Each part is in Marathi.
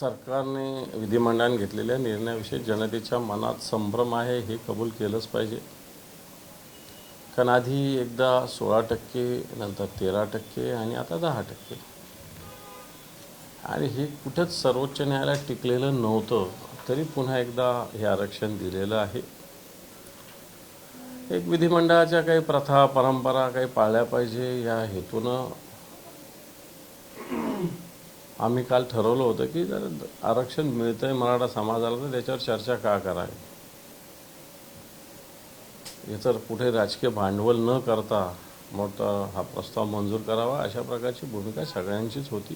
सरकारने विधिमंडळाने घेतलेल्या निर्णयाविषयी जनतेच्या मनात संभ्रम आहे हे कबूल केलंच पाहिजे. कारण आधी एकदा सोळा टक्के नंतर तेरा टक्के आणि आता दहा टक्के. आणि हे कुठंच सर्वोच्च न्यायालयात टिकलेलं नव्हतं तरी पुन्हा एकदा हे आरक्षण दिलेलं आहे. एक विधिमंडळाच्या काही प्रथा परंपरा काही पाळल्या पाहिजे या हेतूनं आम्ही काल ठरवलं होतं की जर आरक्षण मिळतंय मराठा समाजाला तर त्याच्यावर चर्चा का करावी? इतर कुठे राजकीय भांडवल न करता मोठा हा प्रस्ताव मंजूर करावा अशा प्रकारची भूमिका सगळ्यांचीच होती.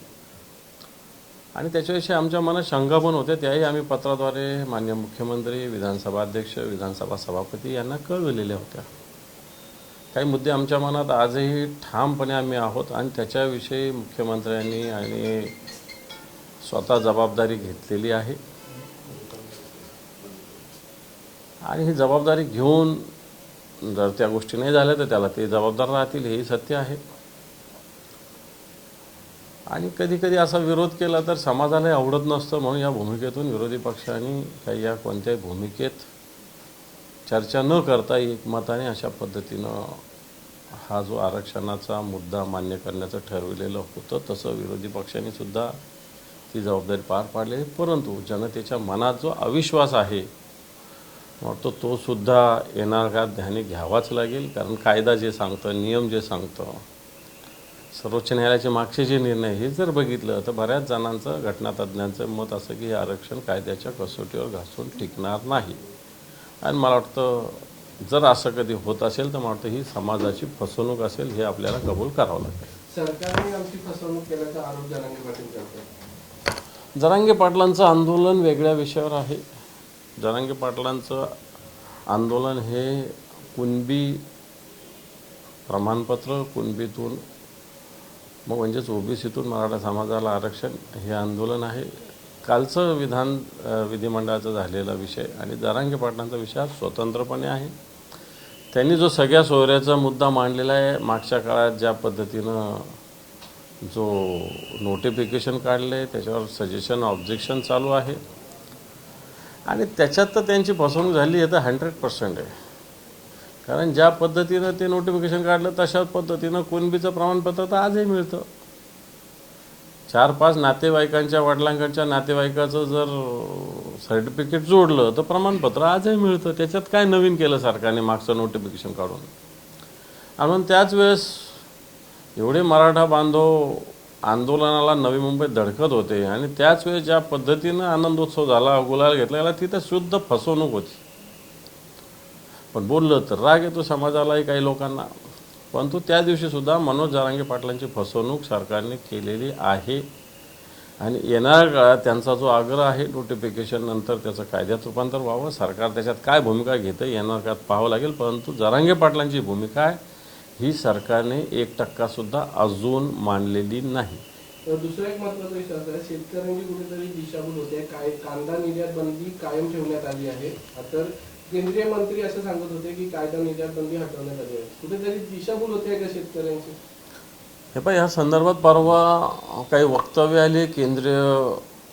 आणि त्याच्याविषयी आमच्या मनात शंका पण होत्या. त्याही आम्ही पत्राद्वारे मान्य मुख्यमंत्री विधानसभा अध्यक्ष विधानसभा सभापती यांना कळविलेल्या होत्या. काही मुद्दे आमच्या मनात आजही ठामपणे आम्ही आहोत. आणि त्याच्याविषयी मुख्यमंत्र्यांनी आणि स्वतः जबाबदारी घेतलेली आहे. आणि ही जबाबदारी घेऊन जर त्या गोष्टी नाही झाल्या तर त्याला ते जबाबदार राहतील हेही सत्य आहे. आणि कधी कधी असा विरोध केला तर समाजालाही आवडत नसतं म्हणून या भूमिकेतून विरोधी पक्षांनी काही या कोणत्याही भूमिकेत चर्चा न करता एकमताने अशा पद्धतीनं हा जो आरक्षणाचा मुद्दा मान्य करण्याचं ठरविलेलं होतं तसं विरोधी पक्षांनी सुद्धा ती जबाबदारी पार पाडली आहे. परंतु जनतेच्या मनात जो अविश्वास आहे वाटतो तो सुद्धा येणार का ध्यानी घ्यावाच लागेल. कारण कायदा जे सांगतं नियम जे सांगतं सर्वोच्च न्यायालयाचे मागचे जे निर्णय हे जर बघितलं तर बऱ्याच जणांचं घटनातज्ञांचं मत असं की हे आरक्षण कायद्याच्या कसोटीवर घासून टिकणार नाही. आणि मला वाटतं जर असं कधी होत असेल तर मला वाटतं ही समाजाची फसवणूक असेल हे आपल्याला कबूल करावं लागेल. सरकारने आमची फसवणूक केल्याचा आरोप जणांनी जरांगे पाटलांचं आंदोलन वेगळ्या विषयावर आहे. जरांगे पाटलांचं आंदोलन हे कुणबी प्रमाणपत्र कुणबीतून मग म्हणजेच ओबीसीतून मराठा समाजाला आरक्षण हे आंदोलन आहे. कालचं विधान विधिमंडळाचा झालेला विषय आणि जरांगे पाटलांचा विषय स्वतंत्रपणे आहे. त्यांनी जो सगळ्या सोयऱ्याचा मुद्दा मांडलेला आहे मागच्या काळात ज्या पद्धतीनं जो नोटिफिकेशन काढलं आहे त्याच्यावर सजेशन ऑब्जेक्शन चालू आहे. आणि त्याच्यात तर त्यांची फसवणूक झाली आहे तर हंड्रेड पर्सेंट आहे. कारण ज्या पद्धतीनं ते नोटिफिकेशन काढलं तशाच पद्धतीनं कुणबीचं प्रमाणपत्र तर आजही मिळतं. चार पाच नातेवाईकांच्या वडिलांकडच्या नातेवाईकाचं जर सर्टिफिकेट जोडलं तर प्रमाणपत्र आजही मिळतं. त्याच्यात काय नवीन केलं सरकारने मागचं नोटिफिकेशन काढून? आणि म्हणून त्याच वेळेस एवढे मराठा बांधव आंदोलनाला नवी मुंबईत धडकत होते आणि त्याच वेळेस ज्या पद्धतीनं आनंदोत्सव झाला गुलाल घेतला तिथं शुद्ध फसवणूक होती. पण बोललं तर राग येतो समाजालाही काही लोकांना. परंतु त्या दिवशीसुद्धा मनोज जारांगे पाटलांची फसवणूक सरकारने केलेली आहे. आणि येणाऱ्या काळात त्यांचा जो आग्रह आहे नोटिफिकेशन नंतर त्याचं कायद्यात रूपांतर व्हावं. सरकार त्याच्यात काय भूमिका घेतं येणार काळात पाहावं लागेल. परंतु जरांगे पाटलांची भूमिका आहे ही सरकारने एक टक्कासुद्धा अजून मांडलेली नाही. तर दुसरा एक महत्त्वाचा विषय असा आहे शेतकऱ्यांची कुठेतरी दिशाभूल होते काय कांदा निर्यात बंदी कायम ठेवण्यात आली आहे. तर केंद्रीय मंत्री असं सांगत होते की कायदा निर्यात बंदी हटवण्यात आली आहे. कुठेतरी दिशाभूल होते का शेतकऱ्यांची? हे पाय ह्या संदर्भात परवा काही वक्तव्य आली केंद्रीय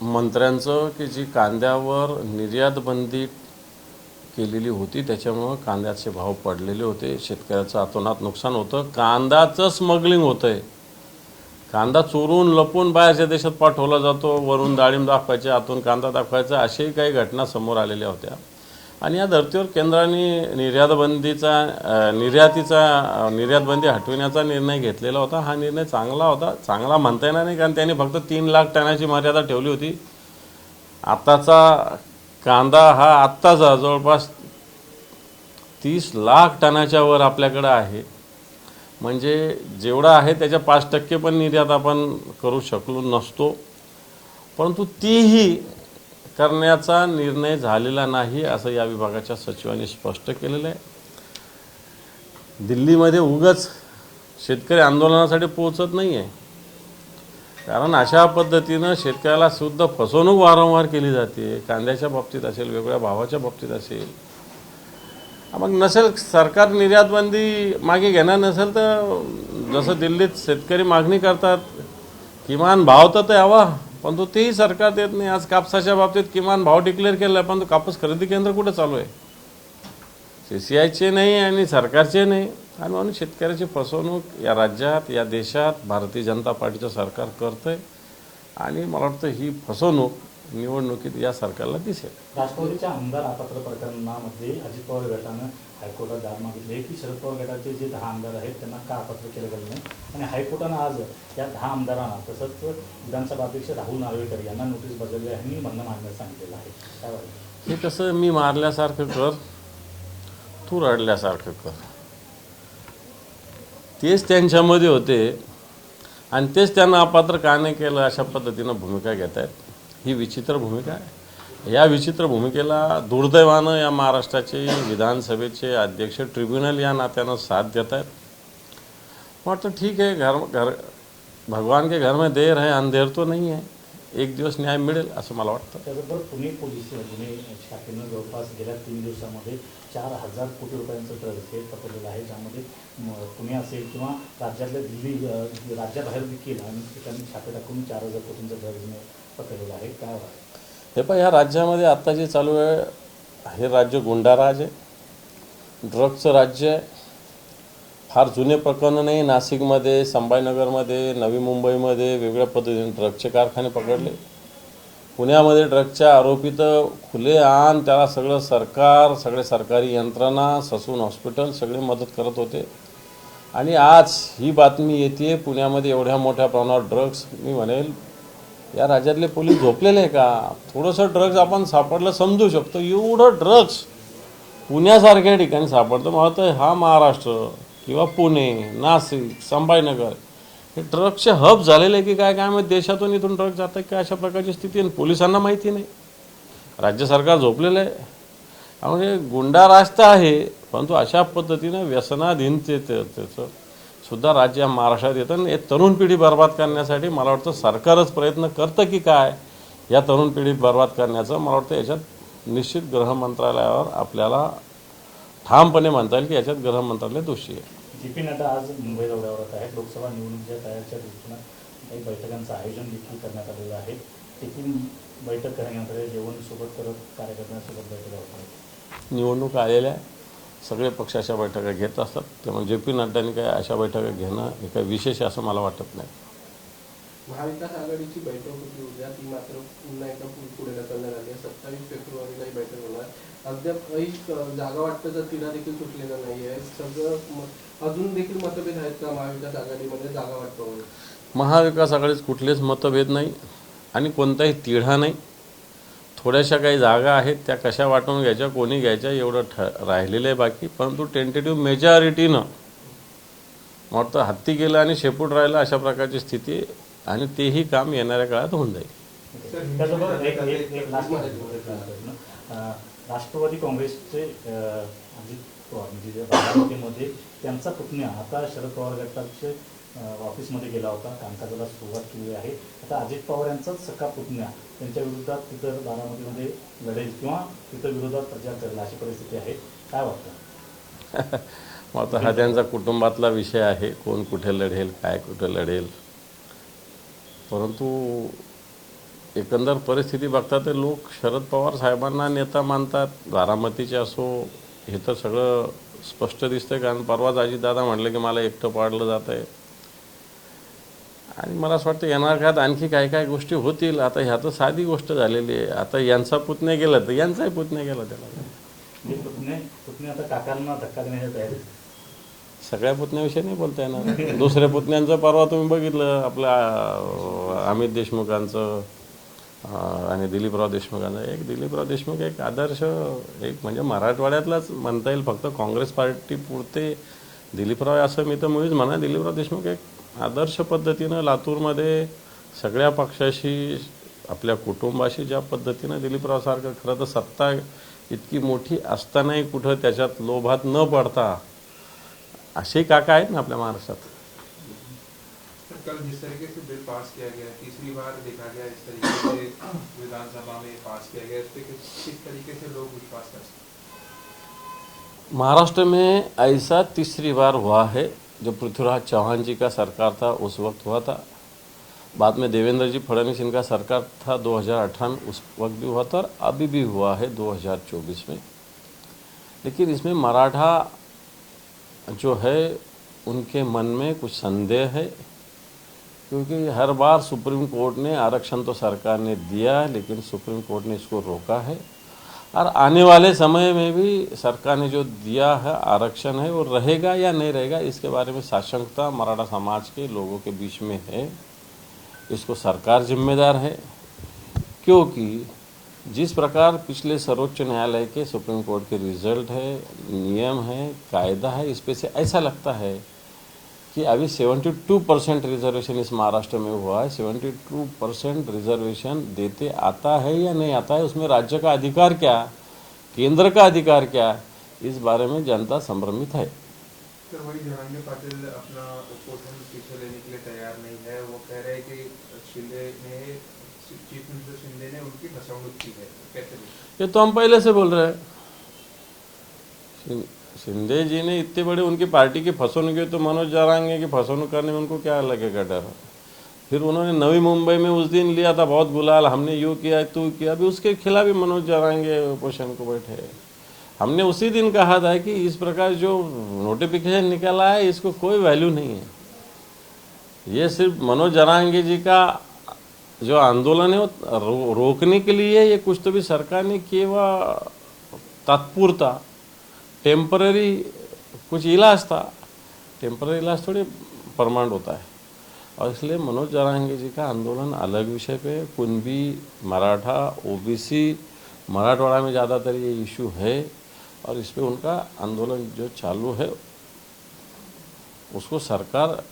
मंत्र्यांचं की जी कांद्यावर निर्यात बंदी केलेली होती. त्याच्यामुळं कांद्याचे भाव पडलेले होते. शेतकऱ्याचं अतोनात नुकसान होतं. कांद्याचं स्मगलिंग होतं आहे कांदा चोरून लपून बाहेरच्या देशात पाठवला जातो. वरून डाळिंब दाखवायचे आतून कांदा दाखवायचा अशाही काही घटना समोर आलेल्या होत्या. आणि या धर्तीवर केंद्राने निर्यातबंदीचा निर्यातीचा निर्यातबंदी हटविण्याचा निर्णय घेतलेला होता. हा निर्णय चांगला होता. चांगला म्हणता येणार नाही कारण त्यांनी फक्त तीन लाख टनाची मर्यादा ठेवली होती. आताचा कांदा हा आत्ताचा जवळपास तीस लाख टनाच्या वर आपल्याकडं आहे. म्हणजे जेवढा आहे त्याच्या पाच टक्के पण निर्यात आपण करू शकलो नसतो. परंतु तीही करण्याचा निर्णय झालेला नाही असं या विभागाच्या सचिवांनी स्पष्ट केलेलं आहे. दिल्लीमध्ये उगच शेतकरी आंदोलनासाठी पोहोचत नाही आहे कारण अशा पद्धतीनं शेतकऱ्याला सुद्धा फसवणूक वारंवार केली जाते. कांद्याच्या बाबतीत असेल वेगवेगळ्या भावाच्या बाबतीत असेल. मग नसेल सरकार निर्यातबंदी मागे घेणार नसेल तर जसं दिल्लीत शेतकरी मागणी करतात किमान भाव तर यावा पण तो तेही सरकार देत नाही. आज कापसाच्या बाबतीत किमान भाव डिक्लेअर केला आहे तो कापूस खरेदी केंद्र कुठं चालू आहे? सी सी आयचे नाही आणि सरकारचे नाही. आणि म्हणून शेतकऱ्याची फसवणूक या राज्यात या देशात भारतीय जनता पार्टीचं सरकार करतं आहे आणि मला वाटतं ही फसवणूक निवडणुकीत या सरकारला दिसेल. राष्ट्रवादीच्या आमदार अपात्र प्रकरणामध्ये अजित पवार गटानं हायकोर्टात दाद मागितली आहे. की शरद पवार गटाचे जे दहा आमदार आहेत त्यांना का अपात्र केलं गेलं नाही? आणि हायकोर्टानं आज या दहा आमदारांना तसंच विधानसभा अध्यक्ष राहुल नार्वेकर यांना नोटीस बजावली आहे. आणि म्हणणं मांडण्यास सांगितलेलं आहे. काय हे कसं मी मारल्यासारखं कर तू रडल्यासारखं कर. तेच त्यांच्यामध्ये होते. आणि तेच त्यांना अपात्र का नाही केलं अशा पद्धतीनं भूमिका घेत आहेत ही विचित्र भूमिका आहे. या विचित्र भूमिकेला दुर्दैवानं या महाराष्ट्राचे विधानसभेचे अध्यक्ष ट्रिब्युनल या नात्यानं साथ देत आहेत वाटतं ठीक आहे घर घर भगवान के घर में देर है अंधेर तो नहीं है. एक दिवस न्याय मिळेल असं मला वाटतं. त्याचबरोबर पुणे पोलीस गुन्हे शाखेनं जवळपास गेल्या तीन दिवसामध्ये चार हजार कोटी रुपयांचं हे पकडलेलं आहे. ज्यामध्ये पुणे असेल किंवा राज्यातल्या दिल्ली राज्याबाहेर देखील आणि ठिकाणी छापे टाकून चार हजार कोटींचं ड्रग्ज पकडलेलं आहे. काय हे पण ह्या राज्यामध्ये आत्ता जे चालू आहे हे राज्य गुंडाराज आहे. ड्रग्जचं राज्य आहे. फार जुने प्रकरण नाही. नाशिकमध्ये संभाजीनगरमध्ये नवी मुंबईमध्ये वेगळ्या पद्धतीने ड्रगचे कारखाने पकडले. पुण्यामध्ये ड्रगच्या आरोपी तर खुले आण त्याला सगळं सरकार सगळे सरकारी यंत्रणा ससून हॉस्पिटल सगळे मदत करत होते. आणि आज ही बातमी येते पुण्यामध्ये एवढ्या मोठ्या प्रमाणावर ड्रग्स मी म्हणेल या राज्यातले पोलीस झोपलेले आहे का? थोडंसं ड्रग्ज आपण सापडलं समजू शकतो. एवढं ड्रग्ज पुण्यासारख्या ठिकाणी सापडतं. मला तर हा महाराष्ट्र किंवा पुणे नाशिक संभाजीनगर हे ड्रग्सचे हब झालेले आहे की काय काय माहिती देशातून इथून ट्रक जातं की अशा प्रकारची स्थिती आहे आणि पोलिसांना माहिती नाही. राज्य सरकार झोपलेलं आहे. त्यामुळे गुंडा तर आहे परंतु अशा पद्धतीनं व्यसनाधीन ते त्याचं सुद्धा राज्य महाराष्ट्रात येतं आणि हे तरुण पिढी बर्बाद करण्यासाठी मला वाटतं सरकारच प्रयत्न करतं की काय या तरुण पिढी बर्बाद करण्याचं. मला वाटतं याच्यात निश्चित गृह मंत्रालयावर आपल्याला ठामपणे म्हणता येईल की याच्यात गृह मंत्रालय दोषी आहे. पी नड्डा आज मुंबई दौऱ्यावर आहेत लोकसभा निवडणुकीच्या तयारीच्या दृष्टीनं काही बैठकांचं आयोजन देखील करण्यात आलेलं आहे. देखील बैठक करण्याकडे जेवण सोबत करत कार्यकर्त्यांसोबत बैठका होत आहेत निवडणूक आलेल्या सगळे पक्ष अशा बैठका घेत असतात. त्यामुळे जे पी नड्डांनी काय अशा बैठका घेणं हे काही विशेष आहे असं मला वाटत नाही. महाविकास आघाडीची बैठक होती उद्या. ती मात्र पुन्हा एकदा पुढे ढकलण्यात आली आहे. सत्तावीस फेब्रुवारीला ही बैठक होणार. अद्याप एक जागा वाटतं तर तिला देखील सुटलेलं नाही आहे सगळं अजून देखील मतभेद आहेत का महाविकास आघाडीमध्ये? जागा वाटपावर महाविकास आघाडीत कुठलेच मतभेद नाही आणि कोणताही तिढा नाही. थोड्याशा काही जागा आहेत. त्या कशा वाटून घ्यायच्या कोणी घ्यायच्या एवढं ठ राहिलेलं आहे बाकी. परंतु टेंटेटिव्ह मेजॉरिटीनं वाटतं हत्ती गेलं आणि शेपूट राहिलं अशा प्रकारची स्थिती आणि तेही काम येणाऱ्या काळात होऊन जाईल. त्याचबरोबर एक एक एक लास्ट प्रश्न अं, राष्ट्रवादी काँग्रेसचे अजित पवार म्हणजे बारामतीमध्ये त्यांचा पुतण्या आता शरद पवार गटाचे ऑफिसमध्ये गेला होता कामकाजाला सुरुवात केली आहे. आता अजित पवार यांचाच सखा पुतण्या त्यांच्या विरोधात तिथं बारामतीमध्ये लढेल किंवा तिथं विरोधात प्रचार करेल अशी परिस्थिती आहे. काय वाटतं? मग आता हा त्यांचा कुटुंबातला विषय आहे. कोण कुठे लढेल काय कुठे लढेल? परंतु एकंदर परिस्थिती बघता ते लोक शरद पवार साहेबांना नेता मानतात बारामतीचे असो हे तर सगळं स्पष्ट दिसतंय कारण परवाच अजितदादा म्हटलं की मला एकटं पाडलं जात आहे आणि मला असं वाटतं येणार काळात आणखी काय काय गोष्टी होतील. आता ह्या तर साधी गोष्ट झालेली आहे. आता यांचा पुतण्या गेला तर यांचाही पुतण्या गेला त्याला. पुतणे पुतणे आता काकांना धक्का देण्याच्या तयारीत. सगळ्या पुतण्याविषयी नाही बोलता येणार. दुसऱ्या पुतण्यांचं परवा तुम्ही बघितलं आपल्या अमित देशमुखांचं आणि दिलीपराव देशमुखांचं. एक दिलीपराव देशमुख एक आदर्श एक म्हणजे मराठवाड्यातलाच म्हणता येईल फक्त काँग्रेस पार्टी पुरते दिलीपराव असं मी तर मुळीच म्हणा दिलीपराव देशमुख एक आदर्श पद्धतीनं लातूरमध्ये सगळ्या पक्षाशी आपल्या कुटुंबाशी ज्या पद्धतीनं दिलीपरावसारखं खरं तर सत्ता इतकी मोठी असतानाही कुठं त्याच्यात लोभात न पडता असे काका आहेत ना आपल्या महाराष्ट्रात. कल जिस तरीके से बिल पास किया गया तीसरी बार देखा गया इस तरीके से विधानसभा में पास किया गया इस पे किस तरीके से लोग विश्वास कर सकते? महाराष्ट्र में ऐसा तीसरी बार हुआ है जो पृथ्वीराज चौहान जी का सरकार था उस वक्त हुआ था। बाद में देवेंद्र जी फडणवीस इनका सरकार था 2018 में उस वक्त भी हुआ था और अभी भी हुआ है 2024 में। लेकिन इसमें मराठा जो है, उनके मन में कुछ संदेह है, क्योंकि हर बार सुप्रीम कोर्ट ने आरक्षण तो सरकार ने दिया है, लेकिन सुप्रीम कोर्ट ने इसको रोका है। और आने वाले समय में भी सरकार ने जो दिया है, आरक्षण है, वो रहेगा या नहीं रहेगा, इसके बारे में साशंकता मराठा समाज के लोगों के बीच में है। इसको सरकार जिम्मेदार है, क्योंकि जिस प्रकार पिछले सर्वोच्च न्यायालय के सुप्रीम कोर्ट के रिज़ल्ट है, नियम है, कायदा है, इस पे से ऐसा लगता है कि अभी 72 परसेंट रिजर्वेशन इस महाराष्ट्र में हुआ है। 72 परसेंट रिजर्वेशन देते आता है या नहीं आता है, उसमें राज्य का अधिकार क्या, केंद्र का अधिकार क्या, इस बारे में जनता संभ्रमित है। अपना पीछे लेने के लिए तैयार नहीं है। वो कह रहे हैं कि ने उनकी की है ये तो हम पहले से बोल रहे हैं। शिंदे जी ने इतने बड़े उनकी पार्टी की फसवणूक की तो मनोज जारांगे की फसवणूक करने में उनको क्या लगेगा डर? फिर उन्होंने नवी मुंबई में उस दिन लिया था बहुत गुलाल, हमने यू किया, तू किया, अभी उसके खिलाफ भी मनोज जारांगे उपोषण को बैठे। हमने उसी दिन कहा था कि इस प्रकार जो नोटिफिकेशन निकला है, इसको कोई वैल्यू नहीं है। ये सिर्फ़ मनोज जरांगे जी का जो आंदोलन है वो रो, रोकने के लिए ये कुछ तो भी सरकार ने हुआ तात्पुरता टेम्पररी कुछ इलाज था। टेम्पररी इलाज थोड़ी परमानेंट होता है। और इसलिए मनोज जरांगे जी का आंदोलन अलग विषय पे कुंभी मराठा ओबीसी मराठवाड़ा में ज़्यादातर ये इशू है। और इस पर उनका आंदोलन जो चालू है उसको सरकार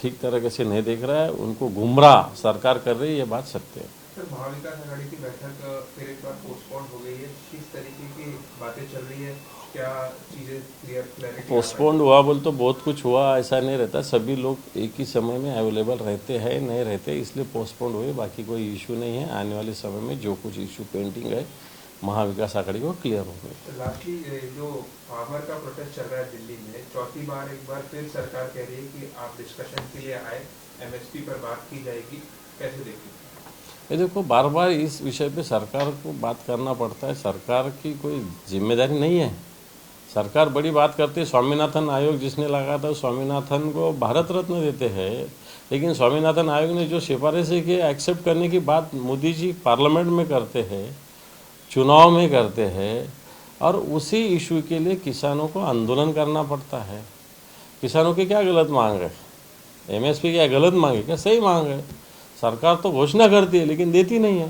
ठीक तरह से नहीं देख रहा है उनको गुमराह सरकार कर रही है ये बात सत्य है। सर महाविकास आघाड़ी की बैठक फिर एक बार पोस्टपोन हो गई है। किस तरीके की बातें चल रही है? क्या चीज़ें क्लियर पोस्टपोन्ड हुआ बोल तो बहुत कुछ हुआ ऐसा नहीं रहता। सभी लोग एक ही समय में अवेलेबल रहते हैं नहीं रहते इसलिए पोस्टपोन्ड हुए बाकी कोई इशू नहीं है। आने वाले समय में जो कुछ इशू पेंटिंग है महाविकास आघाड़ी को क्लियर होंगे लास्टली जो फार्मर का प्रोटेस्ट चल रहा है दिल्ली में चौथी बार एक बार फिर सरकार कह रही है कि आप डिस्कशन के लिए आए एमएसपी पर बात की जाएगी कैसे देखिए ये देखो बार बार इस विषय पे सरकार को बात करना पड़ता है। सरकार की कोई ज़िम्मेदारी नहीं है। सरकार बड़ी बात करती है स्वामीनाथन आयोग जिसने लगा था स्वामीनाथन को भारत रत्न देते हैं। लेकिन स्वामीनाथन आयोग ने जो सिफारिशें की एक्सेप्ट करने की बात मोदी जी पार्लियामेंट में करते हैं चुनाव में करते हैं और उसी इशू के लिए किसानों को आंदोलन करना पड़ता है। किसानों की क्या गलत मांग है? एमएसपी क्या गलत मांग है? क्या सही मांग है? सरकार तो घोषणा करती है, लेकिन देती नहीं है।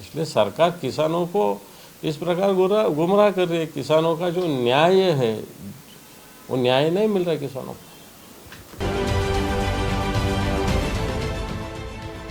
इसलिए सरकार किसानों को इस प्रकार गुमराह कर रही है। किसानों का जो न्याय है, वो न्याय नहीं मिल रहा है किसानों को।